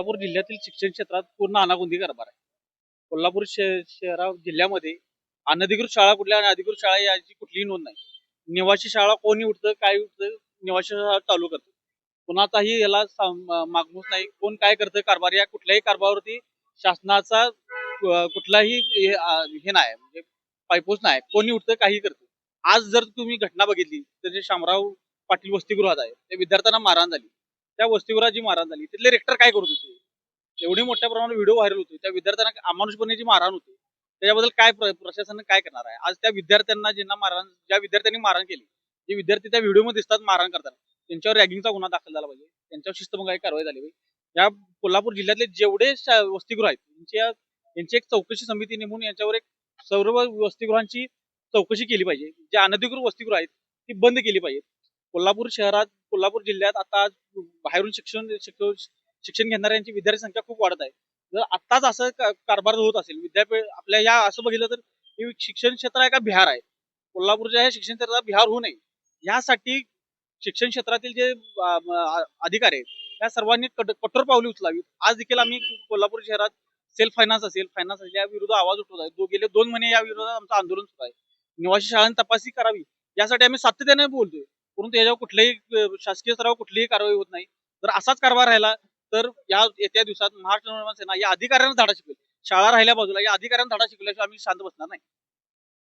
कोल्हापूर जिल्ह्यातील शिक्षण क्षेत्रात पूर्ण अनागोंदी कारभार आहे. कोल्हापूर शहरा जिल्ह्यामध्ये अनधिकृत शाळा कुठल्या आणि अधिकृत शाळा याची कुठलीही नोंद नाही. निवासी शाळा कोणी उठतं काय उठतं निवासी शाळा चालू करतं. कोणाचाही याला मागमूस नाही. कोण काय करतं कारभार या कुठल्याही कारभारावरती शासनाचा कुठलाही हे हे नाही म्हणजे पायपोस नाही. कोणी उठतं काही करतं. आज जर तुम्ही घटना बघितली तर जे शामराव पाटील वसतिगृहात आहे त्या विद्यार्थ्यांना मारहाण झाली. त्या वस्तीवराची मारहाण झाली. तिथले रेक्टर काय करत होते? एवढी मोठ्या प्रमाणात व्हिडिओ व्हायरल होते. त्या विद्यार्थ्यांना अमानुषपणे जी मारहाण होते. त्याच्याबद्दल काय प्रशासन काय करणार आहे? आज त्या विद्यार्थ्यांना ज्यांना मारहाण ज्या विद्यार्थ्यांनी मारहाण केली जे विद्यार्थी त्या व्हिडिओमध्ये दिसतात मारहाण करताना त्यांच्यावर रॅगिंगचा गुन्हा दाखल झाला पाहिजे. त्यांच्यावर शिस्तभंगाची कारवाई झाली पाहिजे. या कोल्हापूर जिल्ह्यातले जेवढे शा- वसतिगृह आहेत त्यांच्या यांची एक चौकशी समिती नेमून यांच्यावर एक सर्व वसतिगृहांची चौकशी केली पाहिजे. जे अनधिकृत वसतिगृह आहेत ती बंद केली पाहिजे कोल्हापूर शहरात कोल्हापूर जिल्ह्यात आता बाहेरून शिक्षण शिक्षण घेणाऱ्यांची विद्यार्थी संख्या खूप वाढत आहे. जर आत्ताच असं कारभार होत असेल विद्यापीठ आपल्या या असं बघितलं तर हे शिक्षण क्षेत्र आहे का बिहार आहे? कोल्हापूरच्या ह्या शिक्षण क्षेत्रात बिहार होऊ नये. यासाठी शिक्षण क्षेत्रातील जे अधिकार अधिकारी आहेत त्या सर्वांनी कठोर पावले उचलावी आज देखील आम्ही कोल्हापूर शहरात सेल्फ फायनान्स असेल फायनान्स असेल या विरुद्ध आवाज उठवत आहे. दो- गेले दोन महिने या विरोधात आमचं आंदोलन सुरू आहे. निवासी शाळांनी तपासणी करावी. यासाठी आम्ही सातत्याने बोलतोय. परंतु याच्यावर कुठल्याही शासकीय स्तरावर कुठलीही कारवाई होत नाही. जर असाच कारभार राहिला तर या येत्या दिवसात महाराष्ट्र नवनिर्माण सेना या अधिकाऱ्यांना धाडा शिकवेल. शाळा राहिल्या बाजूला या अधिकाऱ्यांना धाडा शिकवल्याशिवाय आम्ही शांत बसणार नाही.